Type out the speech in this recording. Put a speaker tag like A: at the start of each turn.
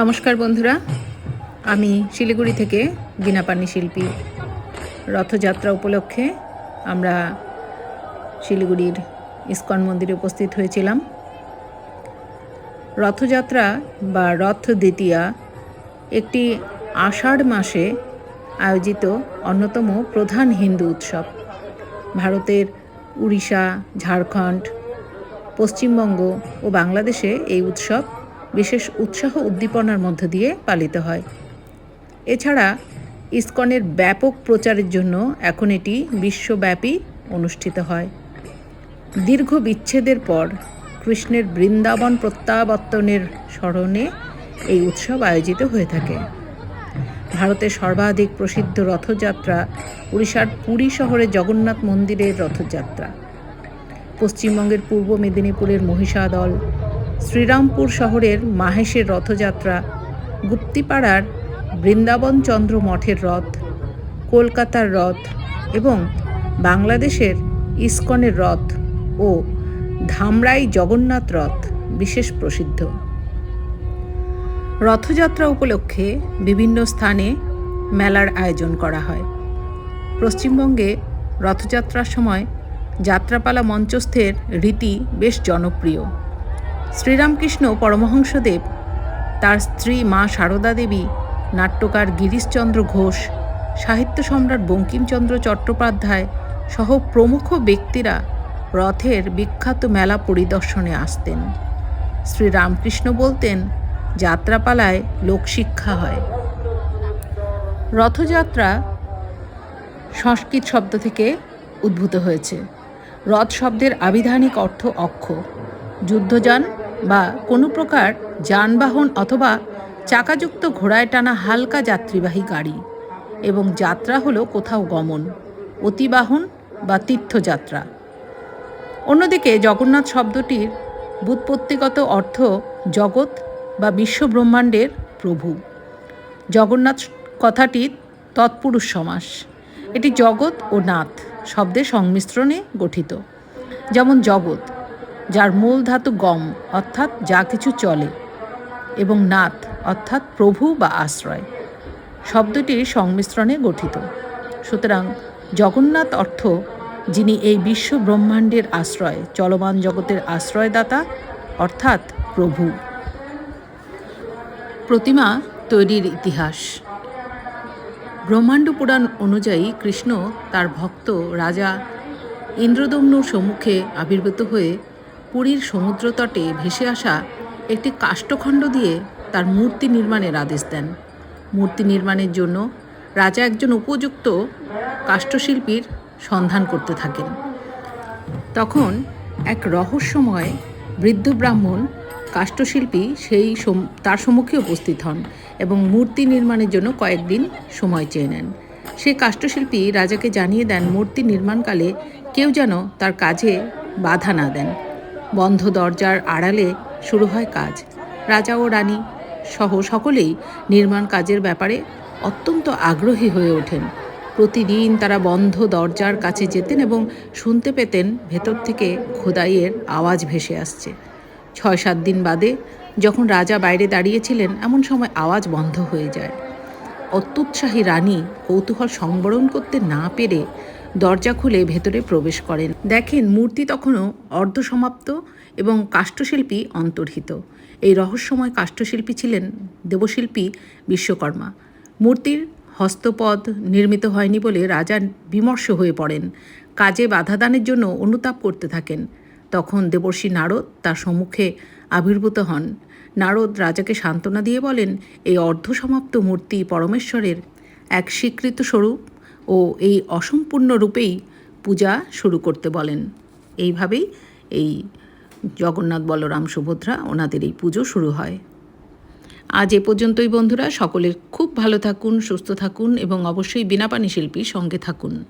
A: নমস্কার বন্ধুরা। আমি শিলিগুড়ি থেকে বিনাপানি শিল্পী রথযাত্রা উপলক্ষে আমরা শিলিগুড়ির ইস্কন মন্দিরে উপস্থিত হয়েছিলাম। রথযাত্রা বা রথ দ্বিতীয়া একটি আষাঢ় মাসে আয়োজিত অন্যতম প্রধান হিন্দু উৎসব। ভারতের উড়িষ্যা, ঝাড়খণ্ড, পশ্চিমবঙ্গ ও বাংলাদেশে এই উৎসব বিশেষ উৎসাহ উদ্দীপনার মধ্য দিয়ে পালিত হয়। এছাড়া ইসকনের ব্যাপক প্রচারের জন্য এখন এটি বিশ্বব্যাপী অনুষ্ঠিত হয়। দীর্ঘ বিচ্ছেদের পর কৃষ্ণের বৃন্দাবন প্রত্যাবর্তনের স্মরণে এই উৎসব আয়োজিত হয়ে থাকে। ভারতের সর্বাধিক প্রসিদ্ধ রথযাত্রা উড়িষ্যার পুরী শহরের জগন্নাথ মন্দিরের রথযাত্রা। পশ্চিমবঙ্গের পূর্ব মেদিনীপুরের মহিষাদল শ্রীরামপুর শহরের মাহেশের রথযাত্রা, গুপ্তিপাড়ার বৃন্দাবন চন্দ্র মঠের রথ, কলকাতার রথ এবং বাংলাদেশের ইস্কনের রথ ও ধামরাই জগন্নাথ রথ বিশেষ প্রসিদ্ধ। রথযাত্রা উপলক্ষে বিভিন্ন স্থানে মেলার আয়োজন করা হয়। পশ্চিমবঙ্গে রথযাত্রার সময় যাত্রাপালা মঞ্চস্থের রীতি বেশ জনপ্রিয়। শ্রীরামকৃষ্ণ পরমহংসদেব, তার স্ত্রী মা সারদা দেবী, নাট্যকার গিরিশচন্দ্র ঘোষ, সাহিত্য সম্রাট বঙ্কিমচন্দ্র চট্টোপাধ্যায় সহ প্রমুখ ব্যক্তিরা রথের বিখ্যাত মেলা পরিদর্শনে আসতেন। শ্রীরামকৃষ্ণ বলতেন, যাত্রাপালায় লোকশিক্ষা হয়। রথযাত্রা সংস্কৃত শব্দ থেকে উদ্ভূত হয়েছে। রথ শব্দের আবিধানিক অর্থ অক্ষ। যুদ্ধযান বা কোনো প্রকার যানবাহন অথবা চাকাযুক্ত ঘোড়ায় টানা হালকা যাত্রীবাহী গাড়ি এবং যাত্রা হলো কোথাও গমন, অতিবাহন বা তীর্থযাত্রা। অন্যদিকে জগন্নাথ শব্দটির বুৎপত্তিগত অর্থ জগৎ বা বিশ্বব্রহ্মাণ্ডের প্রভু। জগন্নাথ কথাটি তৎপুরুষ সমাস। এটি জগৎ ও নাথ শব্দের সংমিশ্রণে গঠিত। যেমন জগৎ যার মূল ধাতু গম, অর্থাৎ যা কিছু চলে, এবং নাথ অর্থাৎ প্রভু বা আশ্রয়। শব্দটির সংমিশ্রণে গঠিত। সুতরাং জগন্নাথ অর্থ, যিনি এই বিশ্ব ব্রহ্মাণ্ডের আশ্রয়, চলমান জগতের আশ্রয়দাতা, অর্থাৎ প্রভু। প্রতিমা তৈরির ইতিহাস। ব্রহ্মাণ্ড পুরাণ অনুযায়ী কৃষ্ণ তার ভক্ত, রাজা ইন্দ্রদম্নুর সম্মুখে আবির্ভূত হয়ে পুরীর সমুদ্রতটে ভেসে আসা একটি কাষ্ঠখণ্ড দিয়ে তার মূর্তি নির্মাণের আদেশ দেন। মূর্তি নির্মাণের জন্য রাজা একজন উপযুক্ত কাষ্ঠশিল্পীর সন্ধান করতে থাকেন। তখন এক রহস্যময় বৃদ্ধ ব্রাহ্মণ কাষ্ঠশিল্পী সেই তার সম্মুখে উপস্থিত হন এবং মূর্তি নির্মাণের জন্য কয়েকদিন সময় চেয়ে নেন। সেই কাষ্ঠশিল্পী রাজাকে জানিয়ে দেন, মূর্তি নির্মাণকালে কেউ যেন তার কাজে বাধা না দেন। বন্ধ দরজার আড়ালে শুরু হয় কাজ। রাজা ও রানী সহ সকলেই নির্মাণ কাজের ব্যাপারে অত্যন্ত আগ্রহী হয়ে ওঠেন। প্রতিদিন তারা বন্ধ দরজার কাছে যেতেন এবং শুনতে পেতেন ভেতর থেকে খোদাইয়ের আওয়াজ ভেসে আসছে। ছয় সাত দিন বাদে যখন রাজা বাইরে দাঁড়িয়েছিলেন, এমন সময় আওয়াজ বন্ধ হয়ে যায়। অত্যুৎসাহী রানী কৌতূহল সংবরণ করতে না পেরে দরজা খুলে ভেতরে প্রবেশ করেন। দেখেন, মূর্তি তখনও অর্ধসমাপ্ত এবং কাষ্ঠশিল্পী অন্তর্হিত। এই রহস্যময় কাষ্ঠশিল্পী ছিলেন দেবশিল্পী বিশ্বকর্মা। মূর্তির হস্তপদ নির্মিত হয়নি বলে রাজা বিমর্ষ হয়ে পড়েন। কাজে বাধাদানের জন্য অনুতাপ করতে থাকেন। তখন দেবর্ষী নারদ তার সম্মুখে আবির্ভূত হন। নারদ রাজাকে সান্ত্বনা দিয়ে বলেন, এই অর্ধসমাপ্ত মূর্তি পরমেশ্বরের এক স্বীকৃত স্বরূপ। ও এই অসম্পূর্ণ রূপেই পূজা শুরু করতে বলেন। এইভাবেই এই জগন্নাথ বলরাম সুভদ্রা ওনাদের এই পুজো শুরু হয়। আজ এ পর্যন্তই বন্ধুরা সকলের খুব ভালো থাকুন, সুস্থ থাকুন এবং অবশ্যই বিনাপানি শিল্পী সঙ্গে থাকুন।